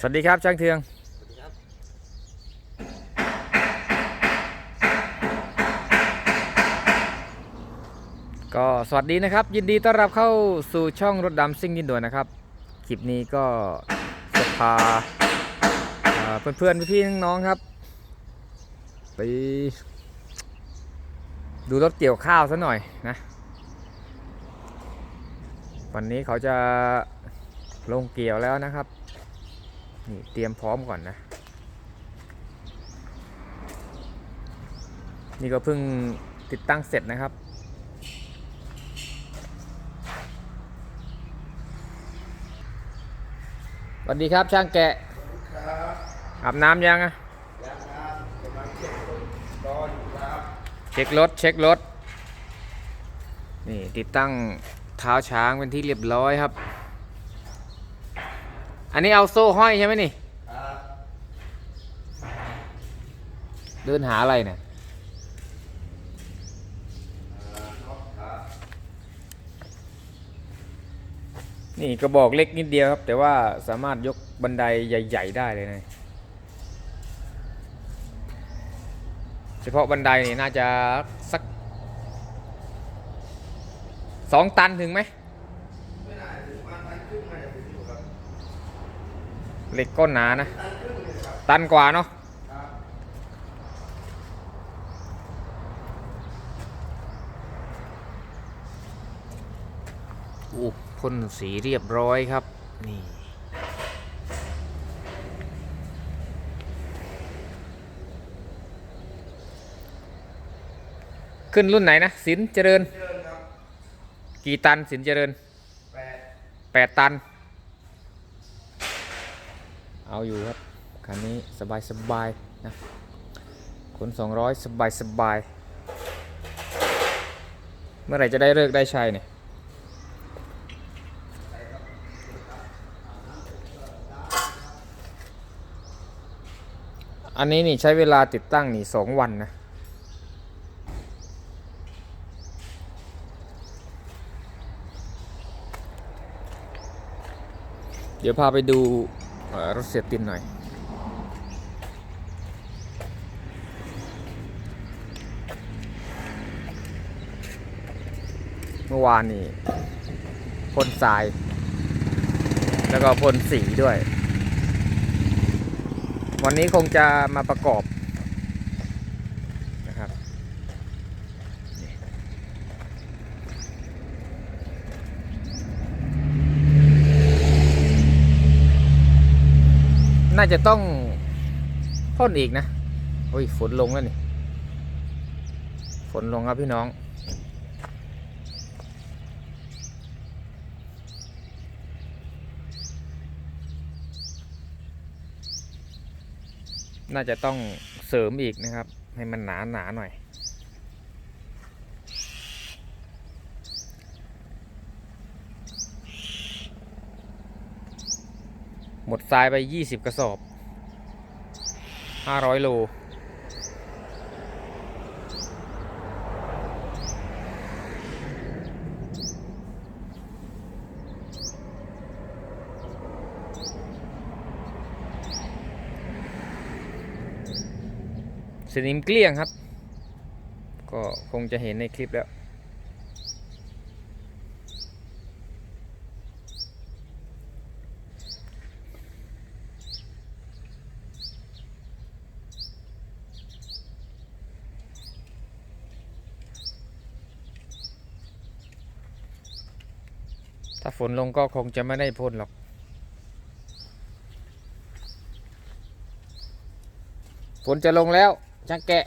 สวัสดีครับช่างเทืองก็สวัสดีนะครับ ยินดีต้อนรับเข้าสู่ช่องรถดำซิ่งยินด่วนนะครับ คลิปนี้ก็จะพาเอ่อเพื่อนๆพี่ๆน้องๆครับ ไป ดูรถเกี่ยวข้าวซะหน่อยนะ วันนี้เขาจะ ลงเกี่ยวแล้วนะครับ นี่เตรียมพร้อมก่อนนะ นี่ก็เพิ่งติดตั้งเสร็จนะครับ สวัสดีครับช่างแกะอาบน้ำยังอะเช็ครถเช็ครถ นี่ติดตั้งเท้าช้างเป็นที่เรียบร้อยครับ อันนี้เอาโซ่ห้อยใช่ไหมนี่ เดินหาอะไรเนี่ยนี่กระบอกเล็กนิดเดียวครับ แต่ว่าสามารถยกบันไดใหญ่ ๆ ได้เลยนะเฉพาะบันไดนี่น่าจะสักสองตันถึงไหม เหล็กก้นหนานะ ตันกว่าเนาะอู้พ่นสีเรียบร้อยครับ นี่ขึ้นรุ่นไหนนะสินเจริญ กี่ตันสินเจริญแปดตัน เอาอยู่ครับคันนี้สบายสบายๆนะขนสองร้อยสบายสบาย เมื่อไหร่จะได้เลิกได้ใช้เนี่ยอันนี้นี่ใช้เวลาติดตั้งนี่สองวันนะ เดี๋ยวพาไปดู รถเสียตินหน่อย เมื่อวานนี่พ่นทราย แล้วก็พ่นสีด้วย วันนี้คงจะมาประกอบนะครับนี่ น่าจะต้องพ่นอีกนะโอ้ยฝนลงแล้วนี่ฝนลงครับพี่น้อง น่าจะต้องเสริมอีกนะครับ ให้มันหนาหนาหน่อย หมดทรายไป 20 กระสอบ 500 โล สนิมเกลี้ยงครับ ก็คงจะเห็นในคลิปแล้ว ถ้าฝนลงก็คงจะไม่ได้พ่นหรอก ฝนจะลงแล้วช่างแกะ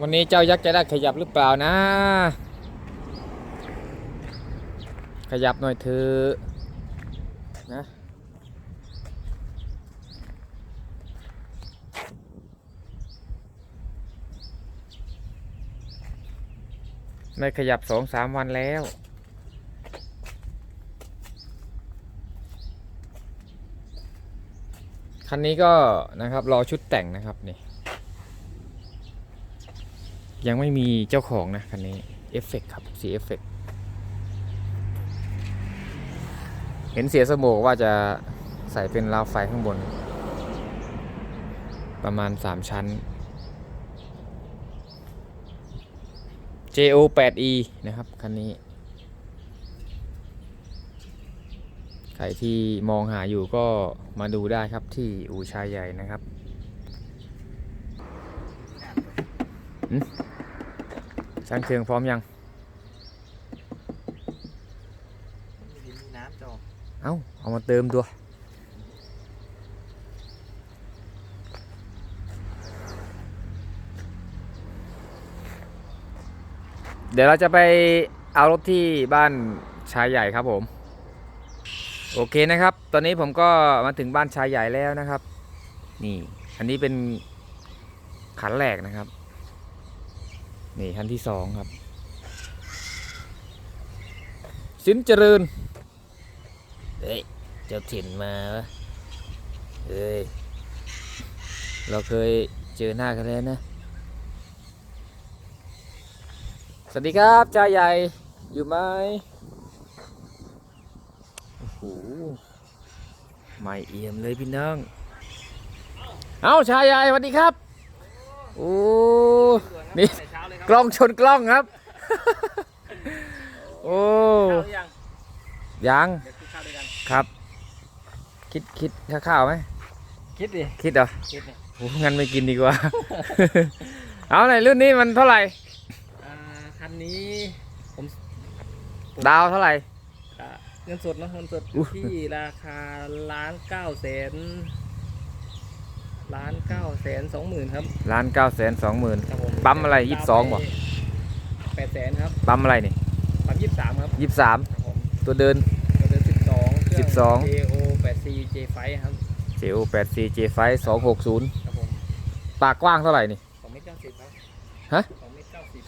วันนี้เจ้ายักษ์จะได้ขยับหรือเปล่านะ ขยับหน่อยเถอะนะ ไม่ขยับสองสามวันแล้ว คันนี้ก็นะครับรอชุดแต่งนะครับนี่ยังไม่มีเจ้าของนะคันนี้เอฟเฟกครับสีเอฟเฟกเห็นเสียสโมกว่าจะใส่เป็นราวไฟข้างบน ประมาณ 3 ชั้น JO 8E นะครับ คันนี้ ใครที่มองหาอยู่ก็มาดูได้ครับที่อู่ชายใหญ่นะครับหึช่างเครื่องพร้อมยังมีน้ำจอเอ้า เอามาเติมตัว เดี๋ยวเราจะไปเอารถที่บ้านชายใหญ่ครับผม โอเคนะครับ ตอนนี้ผมก็มาถึงบ้านชายใหญ่แล้วนะครับ นี่ อันนี้เป็นขันแรกนะครับ นี่คันที่สองครับ สินเจริญ เฮ้ย เจ้าถิ่นมาวะเฮ้ย เราเคยเจอหน้ากันแล้วนะ สวัสดีครับชายใหญ่อยู่ไหมโอ้โหไม่เอี่ยมเลยพี่น้อง เอาชายใหญ่สวัสดีครับโอ้นี่เช้าเลยครับกล้องชนกล้องครับ โอ้ข้าวหรือยังยังเดี๋ยวกินข้าวด้วยกันครับคิดคิดข้าวๆไหมคิดดิคิดเหรอคิดเนี่ยโอ้งั้นไม่กินดีกว่า เอาไหนรุ่นนี้มันเท่าไหร่อ่าคั นนี้ผมดาวเท่าไหร่อ่าเงินสดเนอะเงินสดอุ๊ยที่ราคาล้านเก้าแสนล้านเก้าแสนสองหมื่นครับล้านเก้าแสนสองหมื่น ครับผมปั๊มอะไร22บ่ แปดแสนครับปั๊มอะไรนี่ปั๊มยี่สิบสามครับยี่สามครับผมตัวเดิน เดือนสิบสองเครื่อง12 JO แปด C J ไฟครับ JO 8 C J ไฟสองหกศูนย์ครับผมปากกว้างเท่าไหร่นี่ สองเมตรเก้าสิบครับฮะ ส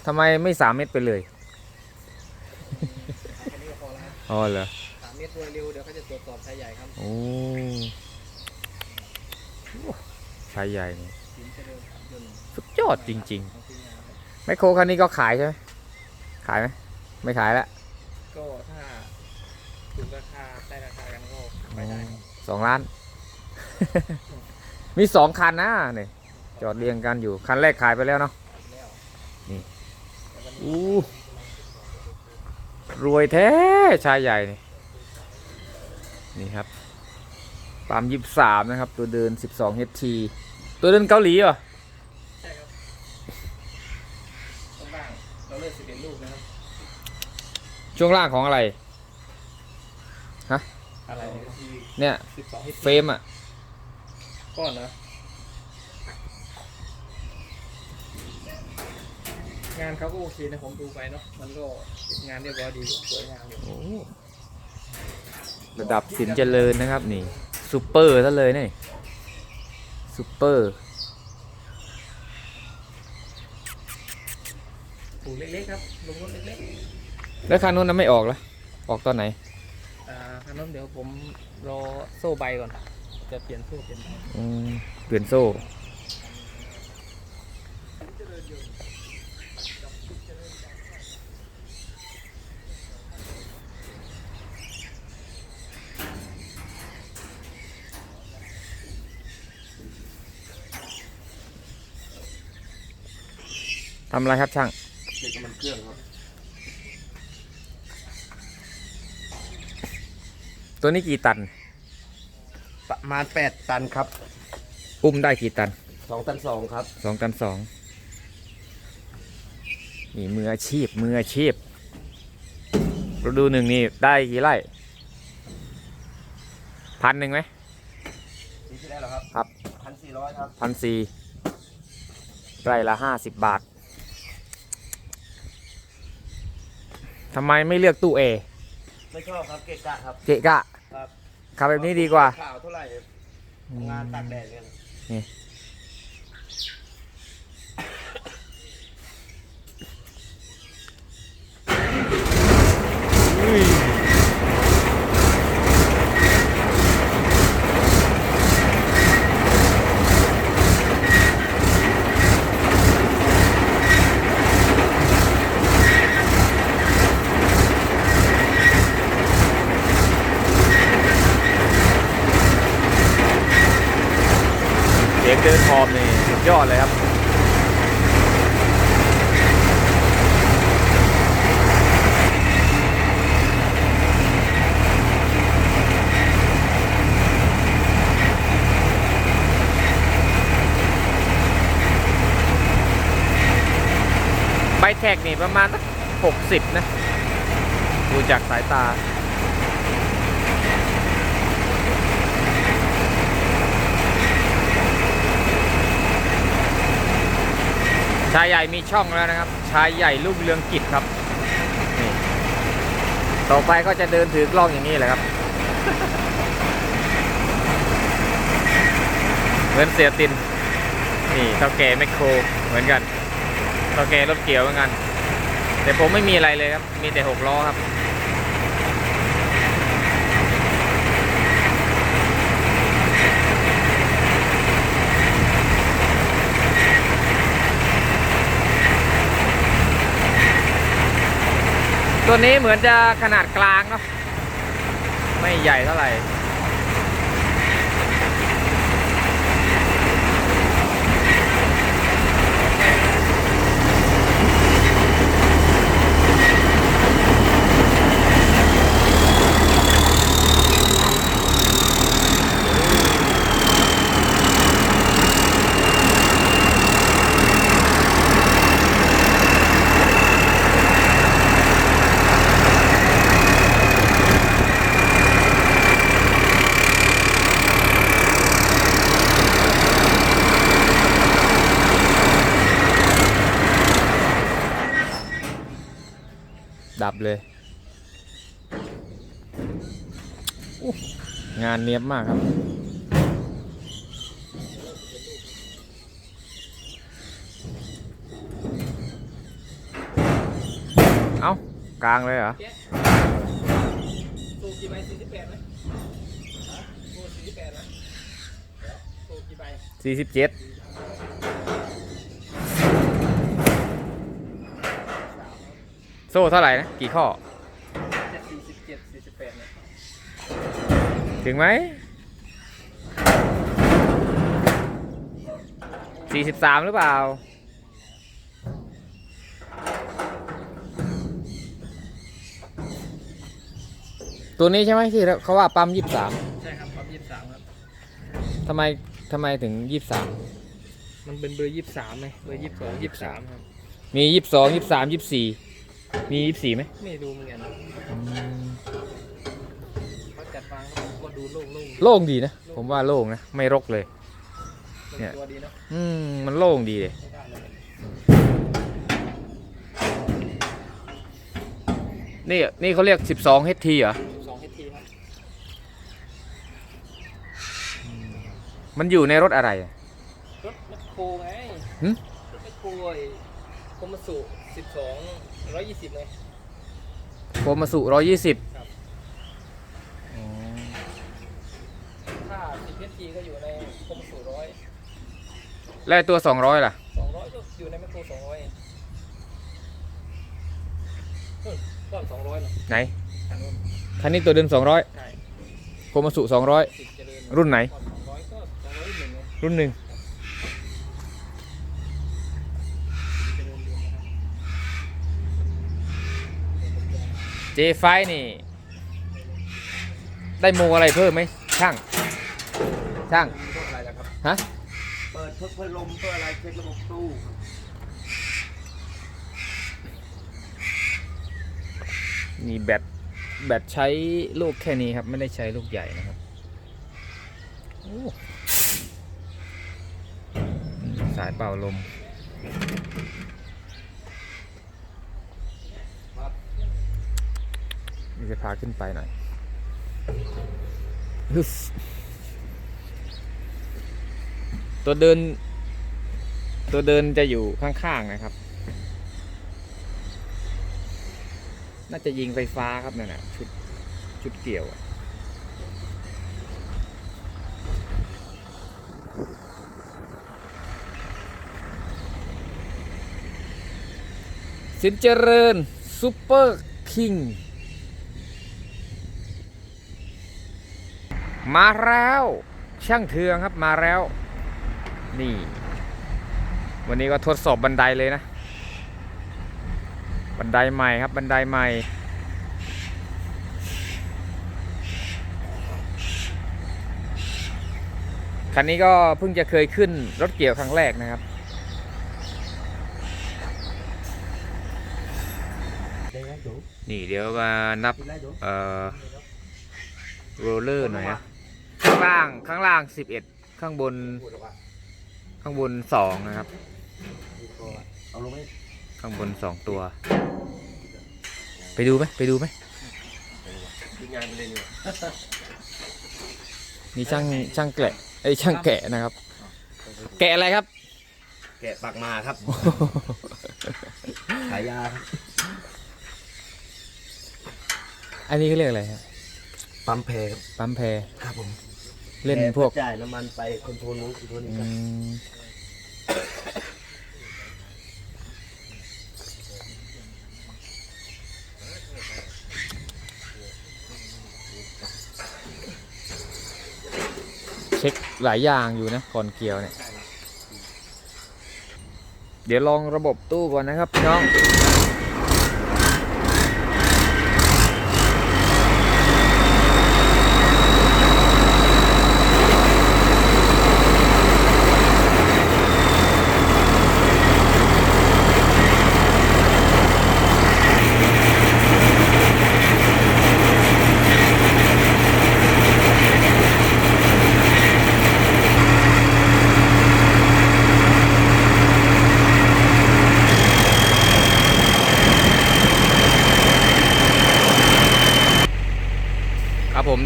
ทำไมไม่สามเมตรไปเลยแค่นี้ก็พอแล้วครับอ๋อเหรอสามเมตรโดยเร็วเดี๋ยวเขาจะตรวจสอบชายใหญ่ครับโอ้ชายใหญ่นี่สินเจริญครับยนต์สุดยอดจริงของทีมงานครับๆไมโครคันนี้ก็ขายใช่ไหมขายไหมไม่ขายแล้วก็ถ้าถูกราคาได้ราคากันก็ไปได้ครับสองล้าน มีสองคันนะนี่จอดเรียงกันอยู่ คันแรกขายไปแล้วเนาะ แล้วนี่แต่วันนี้ อู้รวยแท้ชายใหญ่นี่นี่ครับปั๊มยี่สามนะครับ ตัวเดิน12 HT ตัวเดินเกาหลีเหรอใช่ครับต้องบ้างเราเลือกสิบเอ็ดลูกนะครับช่วงล่างของอะไรอะไรเนี่ยสิบสองเฟรมอะก้อนนะ งานเขาก็โอเคนะผมดูไปเนาะมันก็งานเรียบร้อยดีสวยงามอยู่โอ้ระดับสินเจริญนะครับนี่ซูเปอร์ซะเลยนี่ซูเปอร์ถูเล็กๆครับลงรถเล็กแล้วคันนู้นน่ะไม่ออกแล้วออกตอนไหนๆอ่าคันนั้นเดี๋ยวผมรอโซ่ใบก่อน จะเปลี่ยนโซ่เปลี่ยนใบอืมเปลี่ยนโซ่ ทำอะไรครับช่างเช็คน้ำมันเครื่องครับตัวนี้กี่ตัน ประมาณ 8 ตันครับอุ้มได้กี่ตัน2ตัน2ครับ สองตันสองนี่มืออาชีพมืออาชีพฤดูหนึ่งนี่ได้กี่ไร่พันหนึ่งไหมนี่ที่ได้แล้วครับครับพันสี่ร้อยครับ พันสี่ไร่ละห้าสิบบาท ทำไมไม่เลือกตู้เอไม่ชอบครับเกะกะครับเกะกะครับขับแบบนี้ดีกว่า ข่าวเท่าไหร่งานตากแดดกันโเดินขอบนี่สุดยอดเลยครับ ใบแท็กนี่ ประมาณสักหกสิบนะ ดูจากสายตา ชายใหญ่มีช่องแล้วนะครับ ชายใหญ่ลูกเรืองกิจครับ นี่ ต่อไปก็จะเดินถือกล้องอย่างนี้แหละครับ เหมือนเสียติน นี่เท่าแก่แมคโครเหมือนกันเท่าแก่รถเกี่ยวเหมือนกัน แต่ผมไม่มีอะไรเลยครับ มีแต่หกล้อครับตัวนี้เหมือนจะขนาดกลางเนาะไม่ใหญ่เท่าไหร่ ดับเลยอู้งานเนียบมากครับ เอากลางเลยเหรอสูกี่ใบสี่สิบแปดไหมสูสี่สิบแปดไหมสูกี่ใบสี่สิบเจ็ด ซ่เท่าไหร่นะ กี่ข้อจะสี่สิบเจ็ดสี่สิบแปดเนี่ยถึงไหมสี่สิบสามหรือเปล่า ตัวนี้ใช่ไหมที่เขาว่าปั๊มยี่สิบสามใช่ครับปั๊มยี่สิบสามครับ ทำไมทำไมถึงยี่สิบสาม มันเป็นเบอร์ยี่สิบสามไหมเบอร์ยี่สิบสองยี่สิบสามครับ มียี่สิบสองยี่สิบสามยี่สิบสี่ มียี่สิบสี่ไหมไม่รู้เหมือนกันเขาจัดวางก็ดูโล่งโล่งโล่งดีนะ ผมว่าโล่งนะ ไม่รกเลย เนี่ยตัวดีเนาะอืมมันโล่งดีเลยไม่ได้เลยนี่นี่เขาเรียก 12 HT เหรอสองเฮทีครับ มันอยู่ในรถอะไรอะรถแมคโครไงหึรถแมคโครไอ้โคมาสุสิบสอง ร้อยยี่สิบไงโคมาสุ120ครับอ๋อถ้าสิบเฮทีก็อยู่ในโคมาสุร้อยแล้วไอ้ตัว200ล่ะ สองร้อยก็อยู่ในแมคโครสองร้อยก้อนสองร้อยเนาะไหน อันนู้นคันนี้ตัวเดิมใช่200โคมาสุสิบเจริญ200รุ่นไหน ก้อนสองร้อยก็สองร้อยหนึ่งไงรุ่นหนึ่ง เจริญเรืองนะครับ เจไฟนี่ ได้โมอะไรเพิ่มไหมช่าง ช่างมีพวกอะไรล่ะครับ ฮะ เปิดเพื่อเพื่อลมเพื่ออะไรเช็คระบบตู้มีแบตแบตใช้ลูกแค่นี้ครับ ไม่ได้ใช้ลูกใหญ่นะครับโอ้สายเป่าลม จะพาขึ้นไปหน่อยตัวเดิน ตัวเดินจะอยู่ข้างๆนะครับ น่าจะยิงไฟฟ้าครับนั่นน่ะชุดชุดเกี่ยวอะสินเจริญซูเปอร์คิง มาแล้วช่างเทืองครับมาแล้ว นี่ วันนี้ก็ทดสอบบันไดเลยนะ บันไดใหม่ครับบันไดใหม่ คันนี้ก็เพิ่งจะเคยขึ้นรถเกี่ยวครั้งแรกนะครับนี่เดี๋ยวมานับเอ่อโรลเลอร์หน่อยนะางล่างข้างล่าง11ข้างบนพูดออกมาข้างบน2นะครับ เอาลงไหมข้างบน2ตัว ไปดูไหมไปดูไหมทิ้งงานไปเลยนี่นี่ช่างช่างแกะไอ้ยช่างแกะนะครับ แกะอะไรครับ แกะปากมาครับขายยาครับอันนี้เขาเรียกอะไรครับปั๊มแพรครับปั๊มแพรครับผม เล่นพวกจ่ายน้ำมันไปคอนโทรลนู้นคอนโทรลนี้อืครับมเช็คหลายอย่างอยู่นะก่อนเกี่ยวเนี่ย เดี๋ยวลองระบบตู้ก่อนนะครับพี่น้อง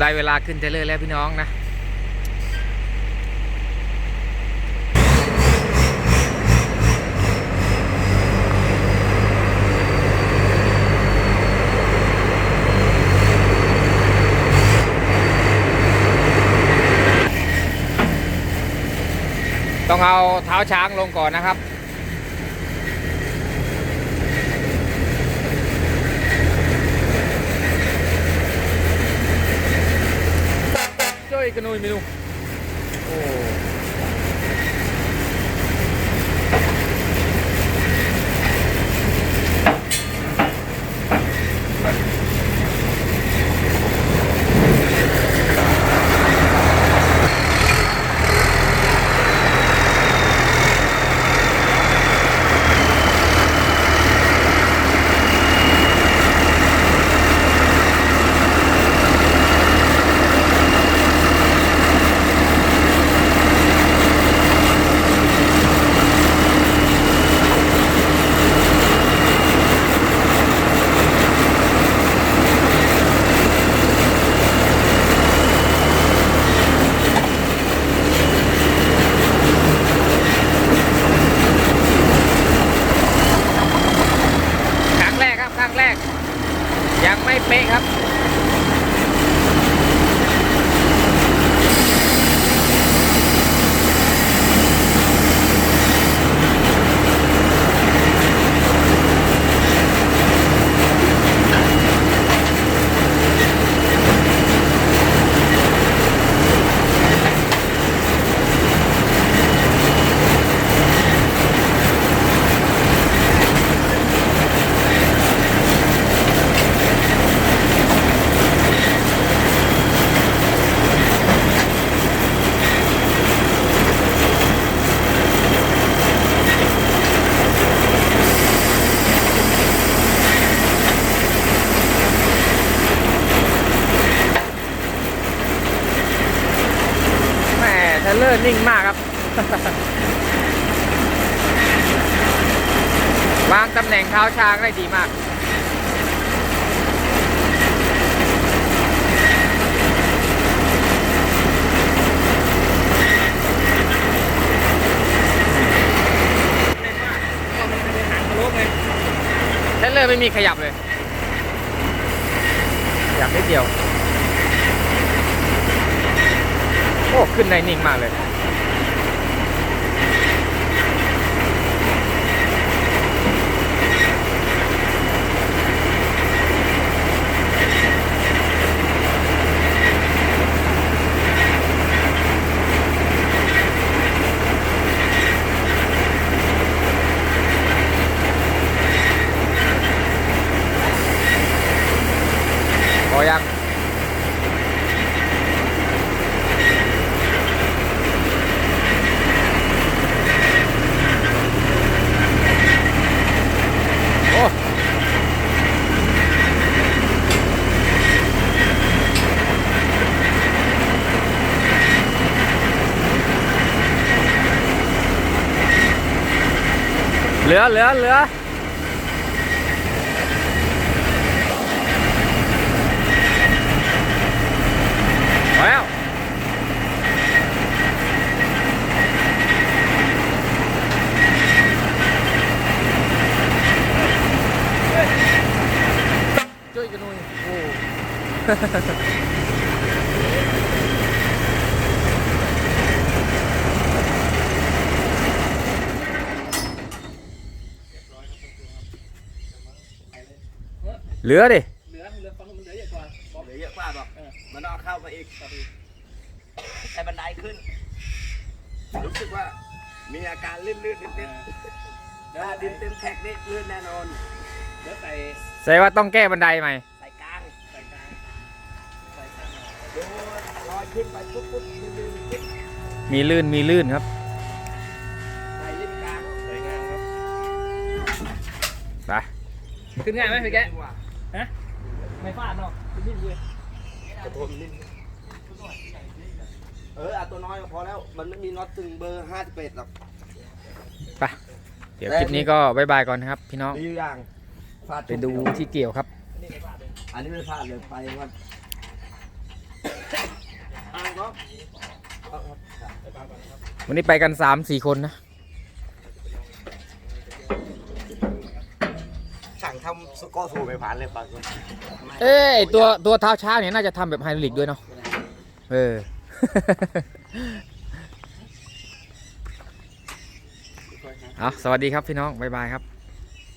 ได้เวลาขึ้นเทรลเลอร์แล้วพี่น้องนะต้องเอาเท้าช้างลงก่อนนะครับ balik ke Nui Minu. Oh. ท้าช้างได้ดีมาก เทเลอร์ไม่มีขยับเลยขยับนิดเดียว โอ้ ขึ้นได้นิ่งมากเลยือเหลือเหลือพอแล้วช่วยกันหน่อยโอ้ เหลือดิ เหลือเหลือฟังมันเหลือเยอะกว่าเหลือเยอะกว่าบอกมันเอาเข้ามาอีกไอ้บันไดขึ้น รู้สึกว่ามีอาการลื่นๆนิดๆถ้าดินเต็มแท็กนี่ลื่นแน่นอนเดี๋ยวใส่แสดงว่าต้องแก้บันไดใหม่ใส่กลางใส่กลางใส่กลางดูลอยขึ้นไปปุ๊บปุ๊บลื่นๆขึ้นมีลื่นมีลื่นครับใส่ลิ้นกลางสวยงามครับไปขึ้นง่ายไหมพี่แกะดีว่าไม่ฟาดเนาะขึ้นนิดเดียวกระทนนิดเออเอาตัวน้อยก็พอแล้ว มันไม่มีน็อตถึงเบอร์ห้าสิบเอ็ดหรอกไปเดี๋ยวคลิปนี้ก็บายบายก่อนนะครับ พี่น้องดีอยู่อย่างฟาดไปดูที่เกี่ยวครับ อันนี้ไม่ฟาดเลยอันนี้ไม่พลาดเลยไปวันอ่างก็เอาครับไปฟาดก่อนนะครับวันนี้ไปกัน3 4คนนะ สั่งทำส กอร์สูไม่ผ่านเลยบางคนเอ้ยตัวตัวเท้าช้างเนี่ยน่าจะทำแบบไฮดรอลิกด้วยเนาะเออ เอาสวัสดีครับพี่น้อง บ๊ายบายครับ